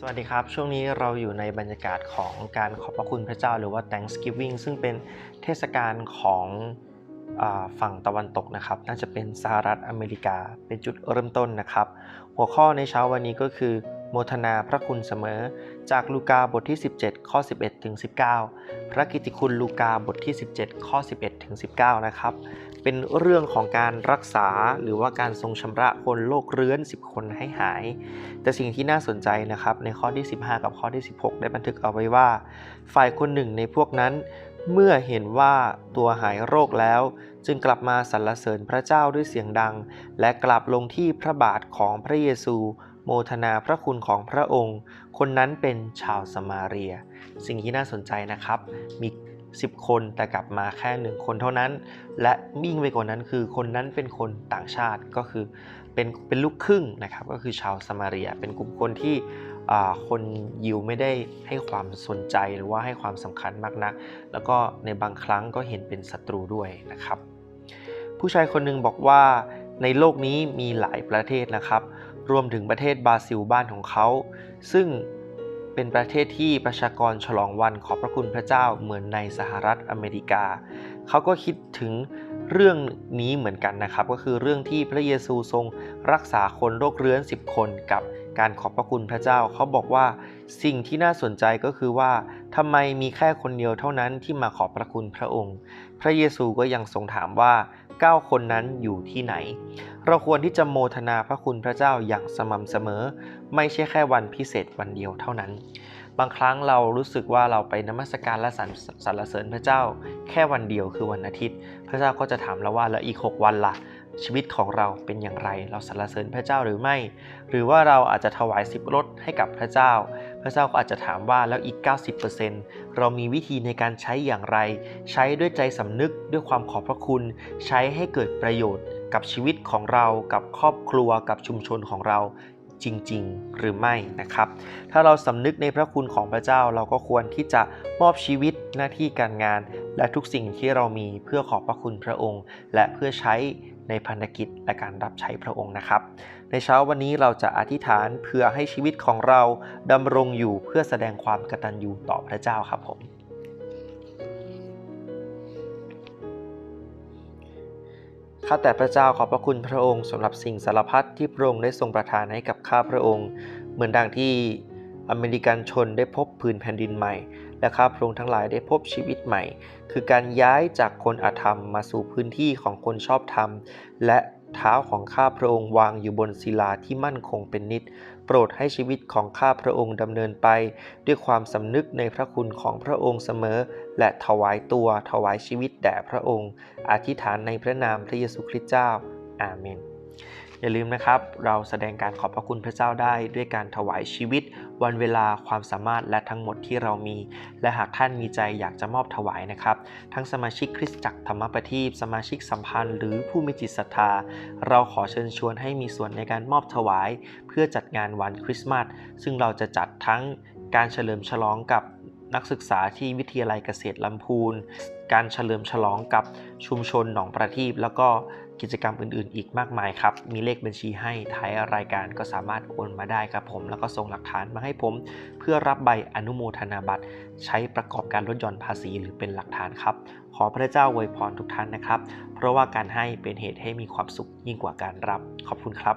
สวัสดีครับ ช่วงนี้เราอยู่ในบรรยากาศของการขอบพระคุณพระเจ้า หรือว่า Thanksgiving ซึ่งเป็นเทศกาลของฝั่งตะวันตกนะครับ น่าจะเป็นสหรัฐอเมริกา เป็นจุดเริ่มต้นนะครับ หัวข้อในเช้าวันนี้ก็คือ โมทนาพระคุณเสมอ จากลูกาบทที่ 17 ข้อ 11ถึง19 พระกิตติคุณลูกาบทที่ 17 ข้อ 11ถึง19 นะครับ เป็นเรื่องของการรักษาหรือว่าการทรงชำระคนโรคเรื้อน 10 คนให้หาย แต่สิ่งที่น่าสนใจนะครับ ในข้อที่ 15 กับข้อที่ 16 ได้บันทึกเอาไว้ว่า ฝ่ายคนหนึ่งในพวกนั้น เมื่อเห็นว่าตัวหายโรคแล้ว จึงกลับมาสรรเสริญพระเจ้าด้วยเสียงดัง และกลับลงที่พระบาทของพระเยซูโมทนาพระคุณของพระองค์ คนนั้นเป็นชาวสมาเรีย สิ่งที่น่าสนใจนะครับ มี 10 คนแต่กลับมาแค่หนึ่งคนเท่านั้น และมิ่งไปกว่านั้นคือคนนั้นเป็นคนต่างชาติก็คือเป็นเป็นลูกครึ่งนะครับก็คือชาวสมาเรีย เป็นกลุ่มคนที่คนยิวไม่ได้ให้ความสนใจหรือว่าให้ความสำคัญมากนัก แล้วก็ในบางครั้งก็เห็นเป็นศัตรูด้วยนะครับ ผู้ชายคนหนึ่งบอกว่าในโลกนี้มีหลายประเทศนะครับ รวมถึงประเทศบราซิลบ้านของเขา ซึ่ง เป็นประเทศที่ประชากรฉลองวันขอบพระคุณพระเจ้าเหมือนในสหรัฐอเมริกา เขาก็คิดถึงเรื่องนี้เหมือนกันนะครับ ก็คือเรื่องที่พระเยซูทรงรักษาคนโรคเรื้อน 10 คนกับการขอบพระคุณพระเจ้า เขาบอกว่าสิ่งที่น่าสนใจก็คือว่าทำไมมีแค่คนเดียวเท่านั้นที่มาขอบพระคุณพระองค์ พระเยซูก็ยังทรงถามว่า 9 คนนั้นอยู่ที่ไหน เราควรที่จะโมทนาพระคุณพระเจ้าอย่างสม่ำเสมอ ไม่ใช่แค่วันพิเศษวันเดียวเท่านั้น บางครั้งเรารู้สึกว่าเราไปนมัสการและสรรเสริญพระเจ้า แค่วันเดียวคือวันอาทิตย์ พระเจ้าก็จะถามเราว่าแล้วอีก 6 วันล่ะชีวิตของเราเป็นอย่างไร เราสรรเสริญพระเจ้าหรือไม่ หรือว่าเราอาจจะถวายสิบรถให้กับพระเจ้า ระเจ้าก็อาจจะถามว่าแล้วอีก 90%เรามีวิธีในการใช้อย่างไร ใช้ด้วยใจสำนึกด้วยความขอบพระคุณ ใช้ให้เกิดประโยชน์กับชีวิตของเรา กับครอบครัว กับชุมชนของเรา จริง ๆ หรือไม่นะครับ ถ้าเราสำนึกในพระคุณของพระเจ้าเราก็ควรที่จะมอบชีวิตหน้าที่การงาน และทุกสิ่งที่เรามีเพื่อขอบพระคุณพระองค์ และเพื่อใช้ในพันธกิจและการรับใช้พระองค์นะครับ ในเช้าวันนี้เราจะอธิษฐานเพื่อให้ชีวิตของเราดำรงอยู่เพื่อแสดงความกตัญญูต่อพระเจ้าครับผม ข้าแต่พระเจ้าขอบพระคุณพระองค์สำหรับสิ่งสารพัดที่พระองค์ได้ทรงประทานให้กับข้าพระองค์ เหมือนดังที่อเมริกันชนได้พบพื้นแผ่นดินใหม่ และข้าพระองค์ทั้งหลายได้พบชีวิตใหม่ คือการย้ายจากคนอาธรรมมาสู่พื้นที่ของคนชอบธรรม และ เท้าของข้าพระองค์วางอยู่บนศิลาที่มั่นคงเป็นนิจโปรดให้ชีวิตของข้าพระองค์ดำเนินไป ด้วยความสำนึกในพระคุณของพระองค์เสมอ และถวายตัวถวายชีวิตแด่พระองค์ อธิษฐานในพระนามพระเยซูคริสต์เจ้า อาเมน อย่าลืมนะครับ เราแสดงการขอบพระคุณพระเจ้าได้ด้วยการถวายชีวิต วันเวลาความสามารถและทั้งหมดที่เรามี และหากท่านมีใจอยากจะมอบถวายนะครับ ทั้งสมาชิกคริสตจักรธรรมประทีปสมาชิกสัมพันธ์ หรือผู้มีจิตศรัทธา เราขอเชิญชวนให้มีส่วนในการมอบถวาย เพื่อจัดงานวันคริสต์มาสซึ่งเราจะจัดทั้งการเฉลิมฉลองกับนักศึกษาที่วิทยาลัยเกษตรลำพูน การเฉลิมฉลองกับชุมชนหนองประทีปแล้วก็ กิจกรรมอื่นๆ อีกมากมายครับ มีเลขบัญชีให้ท้ายรายการก็สามารถโอนมาได้ครับผม แล้วก็ส่งหลักฐานมาให้ผม เพื่อรับใบอนุโมทนาบัตร ใช้ประกอบการลดหย่อนภาษีหรือเป็นหลักฐานครับ ขอพระเจ้าอวยพรทุกท่านนะครับ เพราะว่าการให้เป็นเหตุให้มีความสุขยิ่งกว่าการรับ ขอบคุณครับ